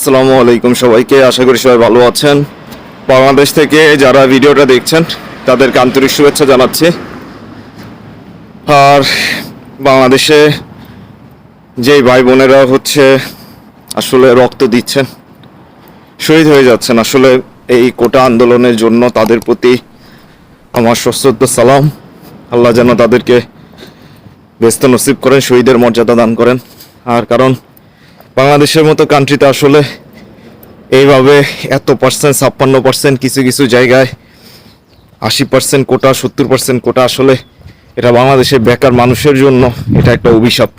আসসালামু আলাইকুম সবাইকে, আশা করি সবাই ভালো আছেন। বাংলাদেশ থেকে যারা ভিডিওটা দেখছেন, তাদেরকে আন্তরিক শুভেচ্ছা জানাচ্ছি। আর বাংলাদেশে যেই ভাই বোনেরা হচ্ছে আসলে রক্ত দিচ্ছেন, শহীদ হয়ে যাচ্ছেন, আসলে এই কোটা আন্দোলনের জন্য তাদের প্রতি আমার সশ্রদ্ধ সালাম। আল্লাহ যেন তাদেরকে ব্যস্ত নসিব করেন, শহীদের মর্যাদা দান করেন। আর কারণ বাংলাদেশের মতো কান্ট্রিতে আসলে এইভাবে এত পার্সেন্ট ছাপ্পান্ন পার্সেন্ট কিছু কিছু জায়গায় আশি পার্সেন্ট কোটা, সত্তর পার্সেন্ট কোটা আসলে এটা বাংলাদেশের বেকার মানুষের জন্য এটা একটা অভিশাপ।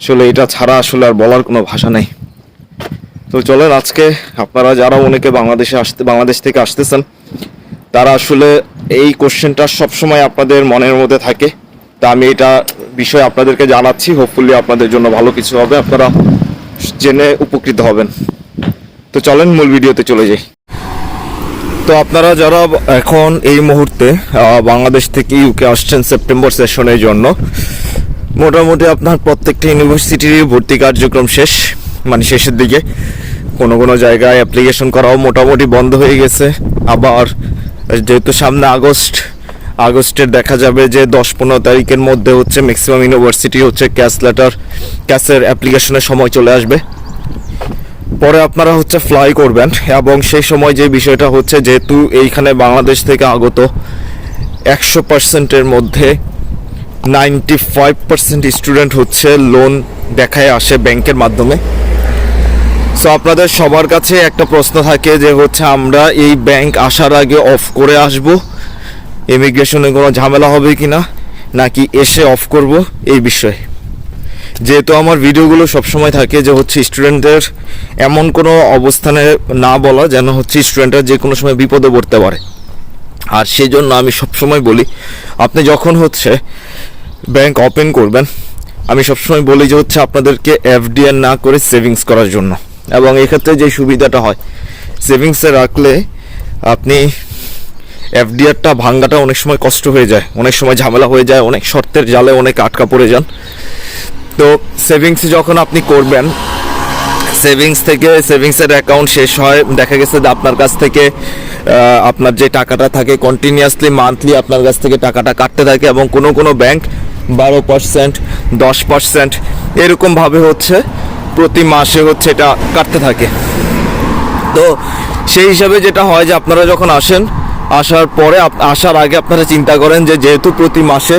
আসলে এটা ছাড়া আসলে আর বলার কোনো ভাষা নেই। তো চলেন আজকে আপনারা যারা অনেকে বাংলাদেশে আসতে, বাংলাদেশ থেকে আসতেছেন, তারা আসলে এই কোশ্চেনটা সবসময় আপনাদের মনের মধ্যে থাকে। তা আমি এটা বিষয় আপনাদেরকে জানাচ্ছি। হোপফুলি আপনাদের জন্য ভালো কিছু হবে। আপনারা জেনে উপকৃত হবেন। তো চলেন মূল ভিডিওতে চলে যাই। তো আপনারা যারা এখন এই মুহূর্তে বাংলাদেশ থেকে ইউকে আসছেন সেপ্টেম্বর সেশনের জন্য, মোটামুটি আপনার প্রত্যেকটা ইউনিভার্সিটির ভর্তি কার্যক্রম শেষ মানে শেষের দিকে। কোনো কোনো জায়গায় অ্যাপ্লিকেশন করাও মোটামুটি বন্ধ হয়ে গেছে। আবার যেহেতু সামনে আগস্ট আগস্টের দেখা যাবে যে দশ পনেরো তারিখের মধ্যে হচ্ছে ম্যাক্সিমাম ইউনিভার্সিটি হচ্ছে ক্যাশ লেটার ক্যাশের অ্যাপ্লিকেশনের সময় চলে আসবে। পরে আপনারা হচ্ছে ফ্লাই করবেন এবং সেই সময় যে বিষয়টা হচ্ছে যেহেতু এইখানে বাংলাদেশ থেকে আগত, একশো পার্সেন্টের মধ্যে নাইনটি ফাইভ পার্সেন্ট স্টুডেন্ট হচ্ছে লোন দেখায় আসে ব্যাংকের মাধ্যমে। সো আপনাদের সবার কাছে একটা প্রশ্ন থাকে যে হচ্ছে আমরা এই ব্যাংক আসার আগে অফ করে আসব? ইমিগ্রেশনে কোনো ঝামেলা হবে কি না, নাকি এসে অফ করব এই বিষয়ে? যেহেতু আমার ভিডিওগুলো সবসময় থাকে যে হচ্ছে স্টুডেন্টদের এমন কোনো অবস্থানে না বলা যেন হচ্ছে স্টুডেন্টরা যে কোনো সময় বিপদে পড়তে পারে। আর সেই জন্য আমি সবসময় বলি, আপনি যখন হচ্ছে ব্যাংক ওপেন করবেন, আমি সবসময় বলি যে হচ্ছে আপনাদেরকে এফডিআর না করে সেভিংস করার জন্য। এবং এক্ষেত্রে যে সুবিধাটা হয় সেভিংসে রাখলে আপনি এফডিআরটা ভাঙ্গাটা অনেক সময় কষ্ট হয়ে যায়। অনেক সময় ঝামেলা হয়ে যায়, অনেক শর্তের জালে অনেক আটকা পড়ে যান। তো সেভিংস যখন আপনি করবেন, সেভিংস থেকে, সেভিংসের অ্যাকাউন্ট শেষ হয়, দেখা গেছে যে আপনার কাছ থেকে আপনার যে টাকাটা থাকে কন্টিনিউয়াসলি মান্থলি আপনার কাছ থেকে টাকাটা কাটতে থাকে এবং কোনো কোনো ব্যাংক বারো পার্সেন্ট দশ পার্সেন্ট এরকমভাবে হচ্ছে, প্রতি মাসে হচ্ছে এটা কাটতে থাকে। তো সেই হিসাবে যেটা হয় যে আপনারা যখন আসেন আসার পরে আসার আগে আপনারা চিন্তা করেন যে যেহেতু প্রতি মাসে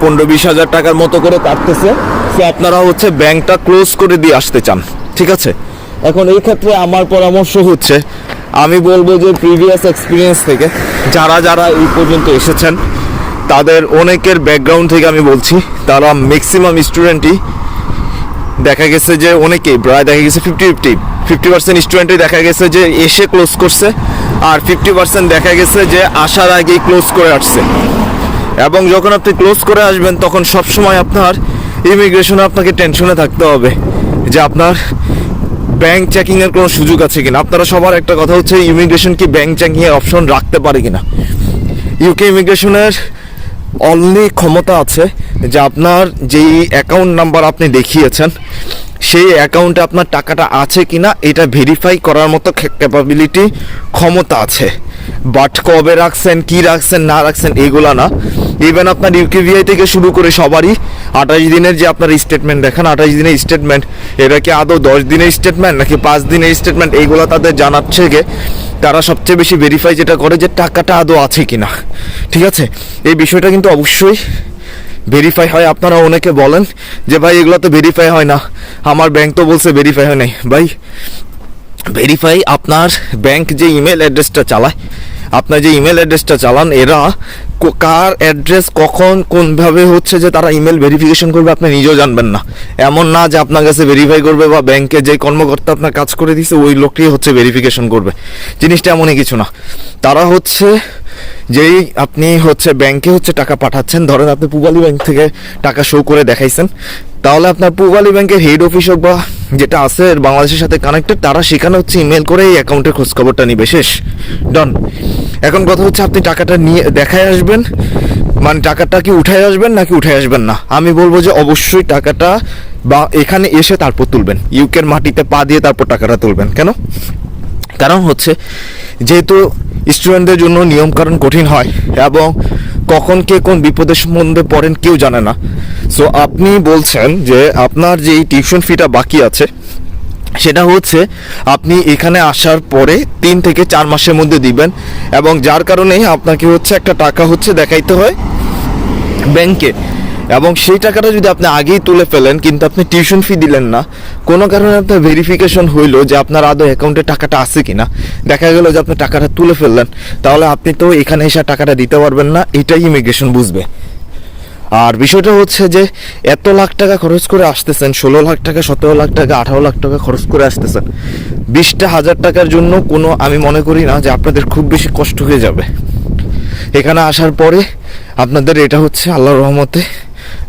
পনেরো বিশ হাজার টাকার মতো করে কাটতেছে সো আপনারা হচ্ছে ব্যাংকটা ক্লোজ করে দিয়ে আসতে চান, ঠিক আছে? এখন এই ক্ষেত্রে আমার পরামর্শ হচ্ছে, আমি বলব যে প্রিভিয়াস এক্সপিরিয়েন্স থেকে যারা যারা এই পর্যন্ত এসেছেন, তাদের অনেকের ব্যাকগ্রাউন্ড থেকে আমি বলছি, তারা ম্যাক্সিমাম স্টুডেন্টই দেখা গেছে যে অনেকেই, প্রায় দেখা গেছে ফিফটি ফিফটি ফিফটি পার্সেন্ট স্টুডেন্টই দেখা গেছে যে এসে ক্লোজ করছে। আর ফিফটি পার্সেন্ট দেখা গেছে যে আসার আগেই ক্লোজ করে আসছে। এবং যখন আপনি ক্লোজ করে আসবেন, তখন সবসময় আপনার ইমিগ্রেশনে আপনাকে টেনশনে থাকতে হবে যে আপনার ব্যাংক চেকিং এর কোনো সুযোগ আছে কিনা। আপনারা সবার একটা কথা হচ্ছে ইমিগ্রেশন কি ব্যাংক চেকিং এর অপশন রাখতে পারে কিনা? ইউকে ইমিগ্রেশনের অনলি ক্ষমতা আছে যে আপনার যেই অ্যাকাউন্ট নাম্বার আপনি দেখিয়েছেন সেই অ্যাকাউন্টে আপনার টাকাটা আছে কি না এটা ভেরিফাই করার মতো ক্যাপাবিলিটি ক্ষমতা আছে। বাট কবে রাখছেন, কি রাখছেন, না রাখছেন, এগুলা না। ইভেন আপনার ইউকেভিআই থেকে শুরু করে সবারই আঠাশ দিনের যে আপনার স্টেটমেন্ট দেখেন আঠাশ দিনের স্টেটমেন্ট এটা কি আদৌ দশ দিনের স্টেটমেন্ট নাকি পাঁচ দিনের স্টেটমেন্ট এইগুলো তাদের জানাচ্ছে গে। তারা সবচেয়ে বেশি ভেরিফাই যেটা করে যে টাকাটা আদৌ আছে কি না ঠিক আছে? এই বিষয়টা কিন্তু অবশ্যই ভেরিফাই হয়। আপনারা অনেকে বলেন যে, ভাই, এগুলো তো ভেরিফাই হয় না। আমার ব্যাংক তো বলছে ভেরিফাই হয় নাই। ভাই ভেরিফাই আপনার ব্যাংক যে ইমেল অ্যাড্রেসটা চালায় আপনার যে ইমেল অ্যাড্রেসটা চালান, এরা কার অ্যাড্রেস কখন, কোনভাবে হচ্ছে যে তারা ইমেল ভেরিফিকেশন করবে, আপনি নিজেও জানবেন না। এমন না যে আপনার কাছে ভেরিফাই করবে বা ব্যাংকে যে কর্মকর্তা আপনার কাজ করে দিছে, ওই লোকটি হচ্ছে ভেরিফিকেশন করবে। জিনিসটা এমনই কিছু না। তারা হচ্ছে যেই আপনি হচ্ছে ব্যাংকে হচ্ছে টাকা পাঠাচ্ছেন, ধরেন আপনি পুবালি ব্যাংক থেকে টাকা শো করে দেখাইছেন, তাহলে আপনার পুবালি ব্যাংকের হেড অফিস হোক বা যেটা আছে, বাংলাদেশের সাথে কানেক্টেড তারা সেখানে হচ্ছে ইমেল করে এই অ্যাকাউন্টের খোঁজখবরটা নিবে। শেষ। ডন এখন কথা হচ্ছে আপনি টাকাটা নিয়ে দেখায় আসবেন। মানে টাকাটা কি উঠায় আসবেন নাকি উঠায় আসবেন না? আমি বলব যে অবশ্যই টাকাটা বা এখানে এসে তারপর তুলবেন। ইউকের মাটিতে পা দিয়ে তারপর টাকাটা তুলবেন। কেন? কারণ হচ্ছে যেহেতু স্টুডেন্টদের জন্য নিয়মকানুন কঠিন হয় এবং কখন কে কোন বিপদের সম্বন্ধে পড়েন কেউ জানে না। সো আপনি বলছেন যে আপনার যে টিউশন ফিটা বাকি আছে সেটা হচ্ছে আপনি এখানে আসার পরে তিন থেকে চার মাসের মধ্যে দিবেন এবং যার কারণে আপনাকে হচ্ছে একটা টাকা হচ্ছে দেখাইতে হয় ব্যাংকে। এবং সেই টাকাটা যদি আপনি আগেই তুলে ফেলেন, কিন্তু আপনি টিউশন ফি দিলেন না, কোনো কারণে আপনার ভেরিফিকেশন হইল যে আপনার আদৌ অ্যাকাউন্টে টাকাটা আছে কিনা। দেখা গেল যে আপনি টাকাটা তুলে ফেললেন, তাহলে আপনি তো এখানে এসে টাকাটা দিতে পারবেন না এটাই ইমিগ্রেশন বুঝবে। আর বিষয়টা হচ্ছে যে, এত লাখ টাকা খরচ করে আসতেছেন, ষোলো লাখ টাকা, সতেরো লাখ টাকা, আঠারো লাখ টাকা খরচ করে আসতেছেন। বিশটা হাজার টাকার জন্য কোনো, আমি মনে করি না যে আপনাদের খুব বেশি কষ্ট হয়ে যাবে। এখানে আসার পরে আপনাদের এটা হচ্ছে আল্লাহর রহমতে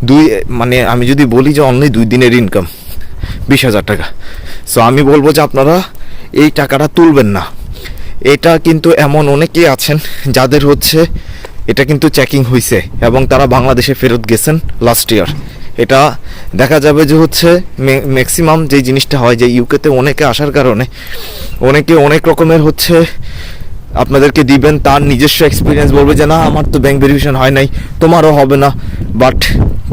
দুই মানে আমি যদি বলি যে অনলি দুই দিনের ইনকাম বিশ হাজার টাকা। সো আমি বলব যে আপনারা এই টাকাটা তুলবেন না। এটা কিন্তু এমন অনেকেই আছেন যাদের হচ্ছে এটা কিন্তু চেকিং হয়েছে এবং তারা বাংলাদেশে ফেরত গেছেন লাস্ট ইয়ার এটা দেখা যাবে যে হচ্ছে ম্যাক্সিমাম যে জিনিসটা হয়, যে ইউকেতে অনেকে আসার কারণে অনেকে অনেক রকমের হচ্ছে আপনাদেরকে দিবেন, তার নিজস্ব এক্সপিরিয়েন্স বলবে যে, না, আমার তো ব্যাংক ভেরিফিকেশন হয় নাই, তোমারও হবে না। বাট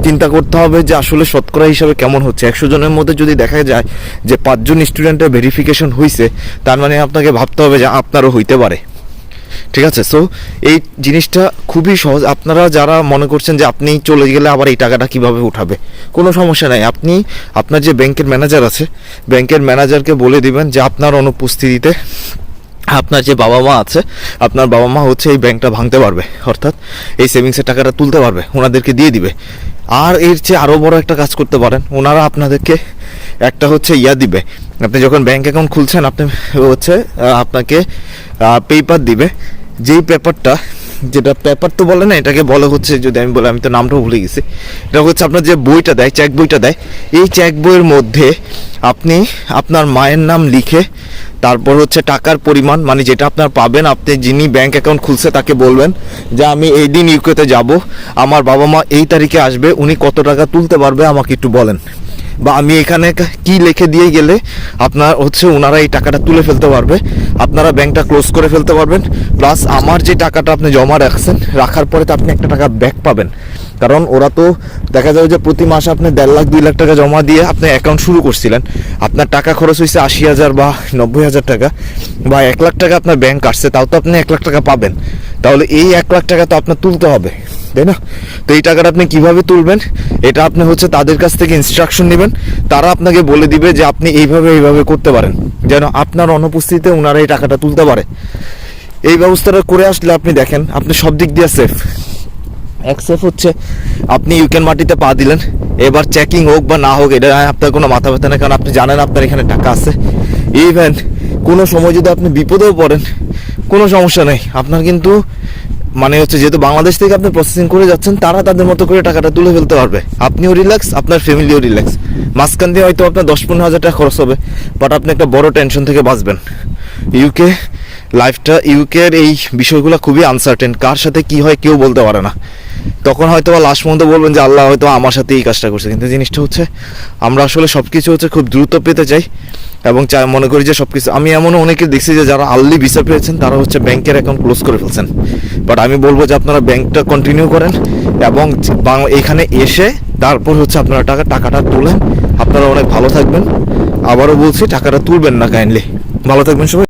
চিন্তা করতে হবে যে আসলে শতকরা হিসাবে কেমন হচ্ছে। একশো জনের মধ্যে যদি দেখা যায় যে পাঁচজন স্টুডেন্টের ভেরিফিকেশন হয়েছে তার মানে আপনাকে ভাবতে হবে যে আপনারও হইতে পারে। ঠিক আছে? সো এই জিনিসটা খুবই সহজ। আপনারা যারা মনে করছেন যে আপনি চলে গেলে আবার এই টাকাটা কীভাবে উঠাবে, কোনো সমস্যা নাই। আপনি আপনার যে ব্যাংকের ম্যানেজার আছে, ব্যাংকের ম্যানেজারকে বলে দিবেন যে আপনার অনুপস্থিতিতে আপনার যে বাবা মা আছে, আপনার বাবা মা হচ্ছে এই ব্যাংকটা ভাঙতে পারবে, অর্থাৎ এই সেভিংসের টাকাটা তুলতে পারবে, ওনাদেরকে দিয়ে দিবে। আর এর চেয়ে আরও বড় একটা কাজ করতে পারেন, ওনারা আপনাদেরকে একটা হচ্ছে ইয়া দিবে। আপনি যখন ব্যাংক অ্যাকাউন্ট খুলছেন, আপনি হচ্ছে আপনাকে পেপার দিবে। যেই পেপারটা, যেটা পেপার তো বলে না, এটাকে বলা হচ্ছে যদি আমি বলি, আমি তো নামটাও ভুলে গেছি। এটা হচ্ছে আপনার যে বইটা দেয়, চেক বইটা দেয়, এই চেক বইয়ের মধ্যে আপনি আপনার মায়ের নাম লিখে, তারপর হচ্ছে টাকার পরিমাণ মানে যেটা আপনার পাবেন, আপনি যিনি ব্যাংক অ্যাকাউন্ট খুলছে তাকে বলবেন যে আমি এই দিন ইউকেতে যাব, আমার বাবা মা এই তারিখে আসবে, উনি কত টাকা তুলতে পারবে আমাকে একটু বলেন। বা আমি এখানে কা- লিখে দিয়ে গেলে আপনার হচ্ছে ওনারা এই টাকাটা তুলে ফেলতে পারবে। আপনারা ব্যাংকটা ক্লোজ করে ফেলতে পারবেন। প্লাস আমার যে টাকাটা আপনি জমা রাখছেন, রাখার পরে তো আপনি একটা টাকা ব্যাক পাবেন। কারণ ওরা তো দেখা যাবে যে প্রতি মাসে আপনি দেড় লাখ, দুই লাখ টাকা জমা দিয়ে আপনি অ্যাকাউন্ট শুরু করছিলেন। আপনার টাকা খরচ হয়েছে আশি হাজার বা নব্বই হাজার টাকা বা এক লাখ টাকা আপনার ব্যাংক আসছে, তাও তো আপনি এক লাখ টাকা পাবেন। তাহলে এই এক লাখ টাকা তো আপনার তুলতে হবে, তাই না? তো এই টাকাটা আপনি কীভাবে তুলবেন? এটা আপনি হচ্ছে তাদের কাছ থেকে ইনস্ট্রাকশন নেবেন, তারা আপনাকে বলে দিবে যে আপনি এইভাবে এইভাবে করতে পারেন, যেন আপনার অনুপস্থিতিতে ওনারা এই টাকাটা তুলতে পারে। এই ব্যবস্থাটা করে আসলে আপনি দেখেন, আপনি সব দিক দিয়ে সেফ এক সেফ হচ্ছে, আপনি ইউকেন মাটিতে পা দিলেন, এবার চেকিং হোক বা না হোক, এটা আপনার কোনো মাথা ব্যথা নেই, কারণ আপনি জানেন আপনার এখানে টাকা আছে। ইভেন কোনো সময় যদি আপনি বিপদেও পড়েন, কোনো সমস্যা নেই। আপনার কিন্তু মানে হচ্ছে যেহেতু বাংলাদেশ থেকে আপনি প্রসেসিং করে যাচ্ছেন, তারা তাদের মতো করে টাকাটা তুলে ফেলতে পারবে। আপনিও রিল্যাক্স আপনার ফ্যামিলিও রিল্যাক্স মাঝখান দিয়ে হয়তো আপনার দশ পনেরো হাজার টাকা খরচ হবে বাট আপনি একটা বড় টেনশন থেকে বাঁচবেন। ইউকে লাইফটা ইউকের এই বিষয়গুলো খুবই আনসার্টেন কার সাথে কি হয় কেউ বলতে পারে না। তখন হয়তো বা লাস্ট পর্যন্ত বলবেন যে আল্লাহ হয়তো আমার সাথে এই কাজটা করছে। কিন্তু জিনিসটা হচ্ছে, আমরা আসলে সব কিছু হচ্ছে খুব দ্রুত পেতে চাই এবং চাই মনে করি যে সব কিছু আমি এমনও অনেকে দেখছি যে যারা আর্লি ভিসা পেয়েছেন, তারা হচ্ছে ব্যাংকের অ্যাকাউন্ট ক্লোজ করে ফেলছেন। বাট আমি বলব যে আপনারা ব্যাংকটা কন্টিনিউ করেন এবং এখানে এসে তারপর হচ্ছে আপনারা টাকা টাকাটা তোলেন। আপনারা অনেক ভালো থাকবেন। আবারও বলছি, টাকাটা তুলবেন না কাইন্ডলি ভালো থাকবেন সবাই।